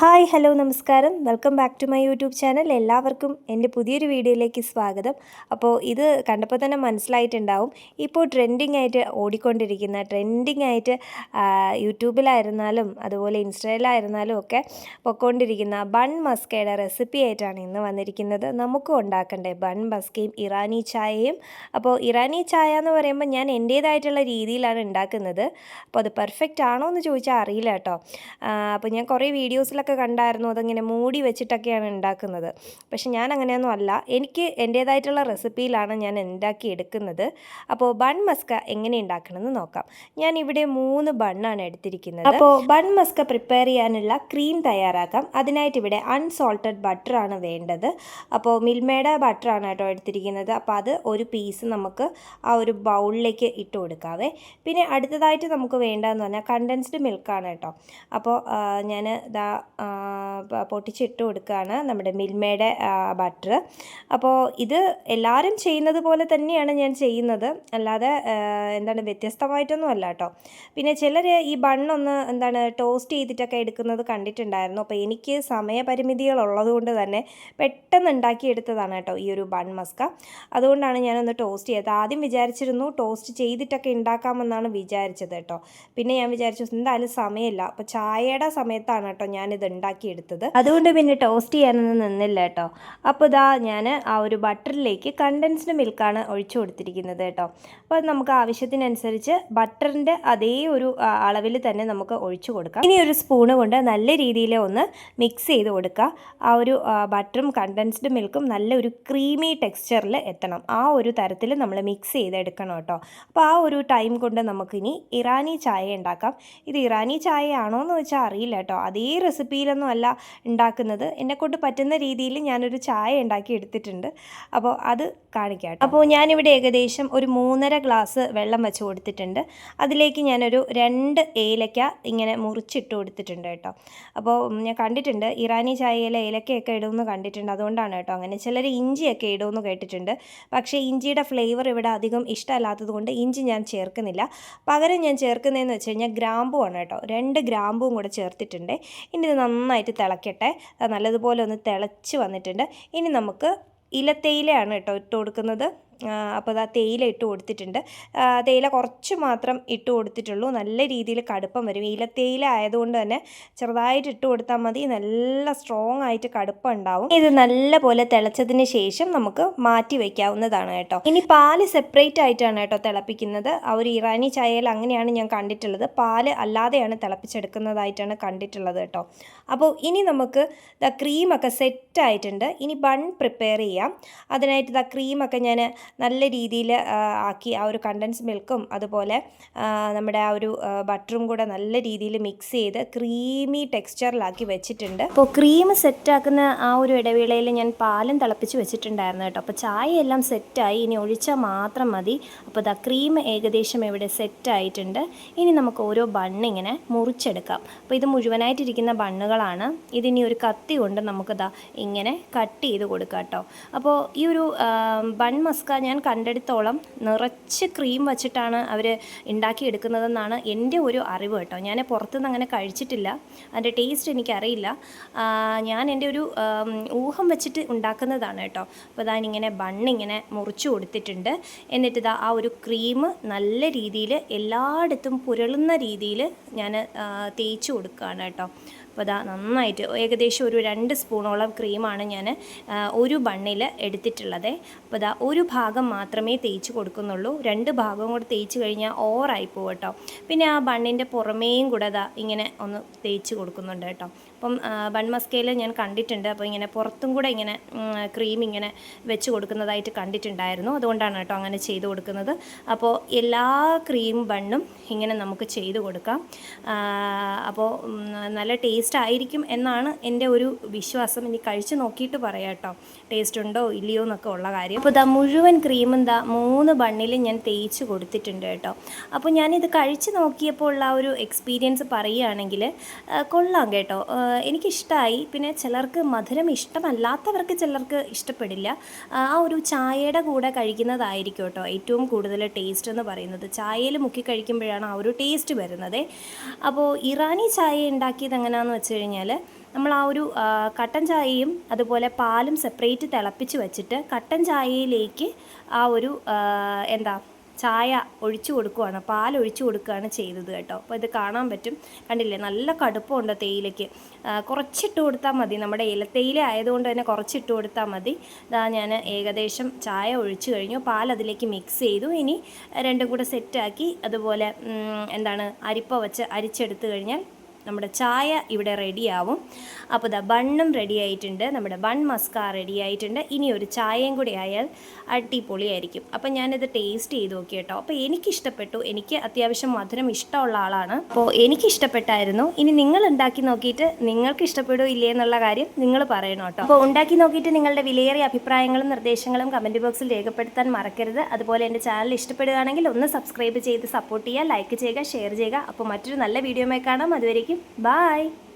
Hi hello നമസ്കാരം. Welcome back to my YouTube channel. എല്ലാവർക്കും എന്റെ പുതിയൊരു വീഡിയോയിലേക്ക് സ്വാഗതം. അപ്പോൾ ഇത് കണ്ടപ്പോൾ തന്നെ മനസ്സിലായിട്ടുണ്ടാവും. ഇപ്പോൾ ട്രെൻഡിങ് ആയിട്ട് ഓടിക്കൊണ്ടിരിക്കുന്ന ട്രെൻഡിങ് ആയിട്ട് യൂട്യൂബിലായിരുന്നാലും അതുപോലെ ഇൻസ്റ്റയിലായിരുന്നാലും ഒക്കെ പൊക്കൊണ്ടിരിക്കുന്ന ബൺ മസ്കയുടെ റെസിപ്പി ആയിട്ടാണ് ഇന്ന് വന്നിരിക്കുന്നത്. നമുക്കും ഉണ്ടാക്കണ്ടേ ബൺ മസ്കയും ഇറാനി ചായയും? അപ്പോൾ ഇറാനി ചായ എന്ന് പറയുമ്പോൾ ഞാൻ എന്റേതായിട്ടുള്ള രീതിയിലാണ് ഉണ്ടാക്കുന്നത്. അപ്പോൾ അത് പെർഫെക്റ്റ് ആണോ എന്ന് ചോദിച്ചാൽ അറിയില്ല കേട്ടോ. അപ്പോൾ ഞാൻ കുറേ വീഡിയോസിലൊക്കെ കണ്ടായിരുന്നു അതങ്ങനെ മൂടി വെച്ചിട്ടൊക്കെയാണ് ഉണ്ടാക്കുന്നത്. പക്ഷെ ഞാൻ അങ്ങനെയൊന്നും അല്ല. എനിക്ക് എന്റേതായിട്ടുള്ള റെസിപ്പിയിലാണ് ഞാൻ ഉണ്ടാക്കി എടുക്കുന്നത്. അപ്പോൾ ബൺ മസ്ക എങ്ങനെ ഉണ്ടാക്കണമെന്ന് നോക്കാം. ഞാൻ ഇവിടെ മൂന്ന് ബണ്ണാണ് എടുത്തിരിക്കുന്നത്. അപ്പോൾ ബൺ മസ്ക പ്രിപ്പയർ ചെയ്യാനുള്ള ക്രീം തയ്യാറാക്കാം. അതിനായിട്ട് ഇവിടെ അൺസോൾട്ടഡ് ബട്ടറാണ് വേണ്ടത്. അപ്പോൾ മിൽമയുടെ ബട്ടറാണ് കേട്ടോ എടുത്തിരിക്കുന്നത്. അപ്പോൾ അത് ഒരു പീസ് നമുക്ക് ആ ഒരു ബൗളിലേക്ക് ഇട്ട് കൊടുക്കാവേ. പിന്നെ അടുത്തതായിട്ട് നമുക്ക് വേണ്ടതെന്ന് പറഞ്ഞാൽ കണ്ടൻസ്ഡ് മിൽക്കാണ് കേട്ടോ. അപ്പോൾ ഞാൻ ഇതാ പൊട്ടിച്ചിട്ട് കൊടുക്കുകയാണ് നമ്മുടെ മിൽമയുടെ ബട്ടർ അപ്പോൾ ഇത് എല്ലാവരും ചെയ്യുന്നത് പോലെ തന്നെയാണ് ഞാൻ ചെയ്യുന്നത്. അല്ലാതെ എന്താണ് വ്യത്യസ്തമായിട്ടൊന്നും അല്ല കേട്ടോ. പിന്നെ ചിലർ ഈ ബണ്ണൊന്ന് എന്താണ് ടോസ്റ്റ് ചെയ്തിട്ടൊക്കെ എടുക്കുന്നത് കണ്ടിട്ടുണ്ടായിരുന്നു. അപ്പോൾ എനിക്ക് സമയപരിമിതികൾ ഉള്ളതുകൊണ്ട് തന്നെ പെട്ടെന്ന് ഉണ്ടാക്കിയെടുത്തതാണ് കേട്ടോ ഈ ഒരു ബൺ മസ്ക. അതുകൊണ്ടാണ് ഞാനൊന്ന് ടോസ്റ്റ് ചെയ്തത്. ആദ്യം വിചാരിച്ചിരുന്നു ടോസ്റ്റ് ചെയ്തിട്ടൊക്കെ ഉണ്ടാക്കാമെന്നാണ് വിചാരിച്ചത് കേട്ടോ. പിന്നെ ഞാൻ വിചാരിച്ചു എന്തായാലും സമയമില്ല. അപ്പോൾ ചായയുടെ സമയത്താണ് കേട്ടോ ഞാനിത് ഉണ്ടാക്കിയെടുത്തത്. അതുകൊണ്ട് പിന്നെ ടോസ്റ്റ് ചെയ്യാനൊന്നും നിന്നില്ല കേട്ടോ. അപ്പോൾ ഇതാ ഞാൻ ആ ഒരു ബട്ടറിലേക്ക് കണ്ടൻസ്ഡ് മിൽക്കാണ് ഒഴിച്ചു കൊടുത്തിരിക്കുന്നത് കേട്ടോ. അപ്പോൾ നമുക്ക് ആവശ്യത്തിനനുസരിച്ച് ബട്ടറിന്റെ അതേ ഒരു അളവിൽ തന്നെ നമുക്ക് ഒഴിച്ചു കൊടുക്കാം. ഇനി ഒരു സ്പൂണ് കൊണ്ട് നല്ല രീതിയിൽ ഒന്ന് മിക്സ് ചെയ്ത് കൊടുക്കുക. ആ ഒരു ബട്ടറും കണ്ടൻസ്ഡ് മിൽക്കും നല്ല ഒരു ക്രീമി ടെക്സ്ചറിൽ എത്തണം. ആ ഒരു തരത്തിൽ നമ്മൾ മിക്സ് ചെയ്തെടുക്കണം കേട്ടോ. അപ്പോൾ ആ ഒരു ടൈം കൊണ്ട് നമുക്കിനി ഇറാനി ചായ ഉണ്ടാക്കാം. ഇത് ഇറാനി ചായ ആണോ എന്ന് വെച്ചാൽ അറിയില്ല കേട്ടോ. അതേ റെസിപ്പിയിലൊന്നും അല്ല ഉണ്ടാക്കുന്നത്. എന്നെക്കൊണ്ട് പറ്റുന്ന രീതിയിൽ ഞാനൊരു ചായ ഉണ്ടാക്കി എടുത്തിട്ടുണ്ട്. അപ്പോൾ അത് കാണിക്കാം അപ്പോൾ ഞാനിവിടെ ഏകദേശം ഒരു മൂന്നര ഗ്ലാസ് വെള്ളം വെച്ച് കൊടുത്തിട്ടുണ്ട്. അതിലേക്ക് ഞാനൊരു രണ്ട് ഏലക്ക ഇങ്ങനെ മുറിച്ചിട്ട് കൊടുത്തിട്ടുണ്ട് കേട്ടോ. അപ്പോൾ ഞാൻ കണ്ടിട്ടുണ്ട് ഇറാനി ചായയിൽ ഏലക്കയൊക്കെ ഇടുമെന്ന് കണ്ടിട്ടുണ്ട്. അതുകൊണ്ടാണ് കേട്ടോ അങ്ങനെ. ചിലർ ഇഞ്ചിയൊക്കെ ഇടുമെന്ന് കേട്ടിട്ടുണ്ട്. പക്ഷേ ഇഞ്ചിയുടെ ഫ്ലേവർ ഇവിടെ അധികം ഇഷ്ടമല്ലാത്തത് കൊണ്ട് ഇഞ്ചി ഞാൻ ചേർക്കുന്നില്ല. പകരം ഞാൻ ചേർക്കുന്നതെന്ന് വെച്ച് കഴിഞ്ഞാൽ ഗ്രാമ്പുവാണ് കേട്ടോ. രണ്ട് ഗ്രാമ്പും കൂടെ ചേർത്തിട്ടുണ്ട്. ഇനി നന്നായിട്ട് തിളക്കട്ടെ. നല്ലതുപോലെ ഒന്ന് തിളച്ച് വന്നിട്ടുണ്ട്. ഇനി നമുക്ക് ഇലത്തേയിലയാണ് കേട്ടോ ഇട്ട് കൊടുക്കുന്നത്. അപ്പോൾ അതാ തേയില ഇട്ട് കൊടുത്തിട്ടുണ്ട്. തേയില കുറച്ച് മാത്രം ഇട്ട് കൊടുത്തിട്ടുള്ളൂ. നല്ല രീതിയിൽ കടുപ്പം വരും. ഇലത്തേയില ആയതുകൊണ്ട് തന്നെ ചെറുതായിട്ട് ഇട്ട് കൊടുത്താൽ മതി. നല്ല സ്ട്രോങ് ആയിട്ട് കടുപ്പം ഉണ്ടാവും. ഇത് നല്ല പോലെ തിളച്ചതിന് ശേഷം നമുക്ക് മാറ്റി വയ്ക്കാവുന്നതാണ് കേട്ടോ. ഇനി പാൽ സെപ്പറേറ്റ് ആയിട്ടാണ് കേട്ടോ തിളപ്പിക്കുന്നത്. ആ ഒരു ഇറാനി ചായയിൽ അങ്ങനെയാണ് ഞാൻ കണ്ടിട്ടുള്ളത്. പാൽ അല്ലാതെയാണ് തിളപ്പിച്ചെടുക്കുന്നതായിട്ടാണ് കണ്ടിട്ടുള്ളത് കേട്ടോ. അപ്പോൾ ഇനി നമുക്ക് ക്രീമൊക്കെ സെറ്റ് ആയിട്ടുണ്ട്. ഇനി ബൺ പ്രിപ്പയർ ചെയ്യാം. അതിനായിട്ട് ദ ക്രീമൊക്കെ ഞാൻ നല്ല രീതിയിൽ ആക്കി ആ ഒരു കണ്ടൻസ് മിൽക്കും അതുപോലെ നമ്മുടെ ആ ഒരു ബട്ടറും കൂടെ നല്ല രീതിയിൽ മിക്സ് ചെയ്ത് ക്രീമി ടെക്സ്ചറിലാക്കി വെച്ചിട്ടുണ്ട്. അപ്പോൾ ക്രീം സെറ്റാക്കുന്ന ആ ഒരു ഇടവേളയിൽ ഞാൻ പാലും തിളപ്പിച്ച് വെച്ചിട്ടുണ്ടായിരുന്നു കേട്ടോ. അപ്പോൾ ചായ എല്ലാം സെറ്റായി ഇനി ഒഴിച്ചാൽ മാത്രം മതി. അപ്പോൾ ദാ ക്രീം ഏകദേശം ഇവിടെ സെറ്റായിട്ടുണ്ട് ഇനി നമുക്ക് ഓരോ ബണ്ണിങ്ങനെ മുറിച്ചെടുക്കാം. അപ്പോൾ ഇത് മുഴുവനായിട്ടിരിക്കുന്ന ബണ്ണുകളാണ് ഇതിനി ഒരു കത്തി കൊണ്ട് നമുക്കിതാ ഇങ്ങനെ കട്ട് ചെയ്ത് കൊടുക്കാം കേട്ടോ. അപ്പോൾ ഈ ഒരു ബൺ മസ്ക ഞാൻ കണ്ടെടുത്തോളം നിറച്ച് ക്രീം വച്ചിട്ടാണ് അവർ ഉണ്ടാക്കിയെടുക്കുന്നതെന്നാണ് എന്റെ ഒരു അറിവ് കേട്ടോ. ഞാൻ പുറത്തുനിന്ന് അങ്ങനെ കഴിച്ചിട്ടില്ല. അതിന്റെ ടേസ്റ്റ് എനിക്കറിയില്ല. ഞാൻ എന്റെ ഒരു ഊഹം വെച്ചിട്ട് ഉണ്ടാക്കുന്നതാണ് കേട്ടോ. അപ്പോൾ ഇതാ ഇങ്ങനെ ബണ്ണിങ്ങനെ മുറിച്ചു കൊടുത്തിട്ടുണ്ട്. എന്നിട്ട് ഇതാ ആ ഒരു ക്രീം നല്ല രീതിയിൽ എല്ലായിടത്തും പുരളുന്ന രീതിയിൽ ഞാൻ തേച്ച് കൊടുക്കുകയാണ് കേട്ടോ. അപ്പോൾ അതാ നന്നായിട്ട് ഏകദേശം ഒരു രണ്ട് സ്പൂണോളം ക്രീമാണ് ഞാൻ ഒരു ബണ്ണിൽ എടുത്തിട്ടുള്ളത്. അപ്പോൾ അതാ ഒരു ഭാഗം മാത്രമേ തേച്ച് കൊടുക്കുന്നുള്ളൂ. രണ്ട് ഭാഗം കൂടെ തേച്ച് കഴിഞ്ഞാൽ ഓവറായി കേട്ടോ. പിന്നെ ആ ബണ്ണിന്റെ പുറമേയും കൂടെ അതാ ഇങ്ങനെ ഒന്ന് തേച്ച് കൊടുക്കുന്നുണ്ട് കേട്ടോ. അപ്പം ബൺ മസ്കയിൽ ഞാൻ കണ്ടിട്ടുണ്ട്. അപ്പോൾ ഇങ്ങനെ പുറത്തും കൂടെ ഇങ്ങനെ ക്രീം ഇങ്ങനെ വെച്ച് കൊടുക്കുന്നതായിട്ട് കണ്ടിട്ടുണ്ടായിരുന്നു. അതുകൊണ്ടാണ് കേട്ടോ അങ്ങനെ ചെയ്ത് കൊടുക്കുന്നത്. അപ്പോൾ എല്ലാ ക്രീം ബണ്ണും ഇങ്ങനെ നമുക്ക് ചെയ്ത് കൊടുക്കാം. അപ്പോൾ നല്ല ടേസ്റ്റ് ആയിരിക്കും എന്നാണ് എന്റെ ഒരു വിശ്വാസം. ഇനി കഴിച്ച് നോക്കിയിട്ട് പറയാം കേട്ടോ. ടേസ്റ്റ് ഉണ്ടോ ഇല്ലയോ എന്നൊക്കെ ഉള്ള കാര്യം. അപ്പോൾ ഇതാ മുഴുവൻ ക്രീമും ദാ മൂന്ന് ബണ്ണിൽ ഞാൻ തേച്ച് കൊടുത്തിട്ടുണ്ട് കേട്ടോ. അപ്പോൾ ഞാനിത് കഴിച്ച് നോക്കിയപ്പോൾ ഉള്ള ഒരു എക്സ്പീരിയൻസ് പറയുകയാണെങ്കിൽ കൊള്ളാം കേട്ടോ. എനിക്കിഷ്ടമായി പിന്നെ ചിലർക്ക് മധുരം ഇഷ്ടമല്ലാത്തവർക്ക് ചിലർക്ക് ഇഷ്ടപ്പെടില്ല. ആ ഒരു ചായയുടെ കൂടെ കഴിക്കുന്നതായിരിക്കും കേട്ടോ ഏറ്റവും കൂടുതൽ ടേസ്റ്റ് എന്ന് പറയുന്നത്. ചായയിൽ മുക്കി കഴിക്കുമ്പോഴാണ് ആ ഒരു ടേസ്റ്റ് വരുന്നത്. അപ്പോൾ ഇറാനി ചായ ഉണ്ടാക്കിയത് എങ്ങനെയാണെന്ന് വെച്ച് കഴിഞ്ഞാൽ നമ്മൾ ആ ഒരു കട്ടൻ ചായയും അതുപോലെ പാലും സെപ്പറേറ്റ് തിളപ്പിച്ച് വെച്ചിട്ട് കട്ടൻ ചായയിലേക്ക് ആ ഒരു എന്താ ചായ ഒഴിച്ചു കൊടുക്കുകയാണ് പാൽ ഒഴിച്ചു കൊടുക്കുകയാണ് ചെയ്തത് കേട്ടോ. അപ്പോൾ ഇത് കാണാൻ പറ്റും. കണ്ടില്ലേ? നല്ല കടുപ്പമുണ്ട് തേയിലയ്ക്ക്. കുറച്ചിട്ട് കൊടുത്താൽ മതി. നമ്മുടെ ഇലത്തേയില ആയതുകൊണ്ട് തന്നെ കുറച്ചിട്ട് കൊടുത്താൽ മതി. ഇതാ ഞാൻ ഏകദേശം ചായ ഒഴിച്ചു കഴിഞ്ഞു. പാൽ അതിലേക്ക് മിക്സ് ചെയ്തു. ഇനി രണ്ടും കൂടെ സെറ്റാക്കി അതുപോലെ എന്താണ് അരിപ്പ വെച്ച് അരിച്ചെടുത്തു കഴിഞ്ഞാൽ നമ്മുടെ ചായ ഇവിടെ റെഡിയാവും. അപ്പോൾ ദാ ബണ്ണും റെഡി ആയിട്ടുണ്ട്. നമ്മുടെ ബൺ മസ്ക റെഡി ആയിട്ടുണ്ട്. ഇനി ഒരു ചായയും കൂടി ആയാൽ അടിപൊളിയായിരിക്കും. അപ്പോൾ ഞാനിത് ടേസ്റ്റ് ചെയ്ത് നോക്കി കേട്ടോ അപ്പോൾ എനിക്കിഷ്ടപ്പെട്ടു. എനിക്ക് അത്യാവശ്യം മധുരം ഇഷ്ടമുള്ള ആളാണ്. അപ്പോൾ എനിക്കിഷ്ടപ്പെട്ടായിരുന്നു. ഇനി നിങ്ങൾ ഉണ്ടാക്കി നോക്കിയിട്ട് നിങ്ങൾക്ക് ഇഷ്ടപ്പെടുമോ ഇല്ലേ എന്നുള്ള കാര്യം നിങ്ങൾ പറയണം കേട്ടോ. അപ്പോൾ ഉണ്ടാക്കി നോക്കിയിട്ട് നിങ്ങളുടെ വിലയേറിയ അഭിപ്രായങ്ങളും നിർദ്ദേശങ്ങളും കമന്റ് ബോക്സിൽ രേഖപ്പെടുത്താൻ മറക്കരുത്. അതുപോലെ എന്റെ ചാനൽ ഇഷ്ടപ്പെടുകയാണെങ്കിൽ ഒന്ന് സബ്സ്ക്രൈബ് ചെയ്ത് സപ്പോർട്ട് ചെയ്യുക ലൈക്ക് ചെയ്യുക ഷെയർ ചെയ്യുക. അപ്പോൾ മറ്റൊരു നല്ല വീഡിയോയുമായി കാണാം. അതുവരേക്കും Bye.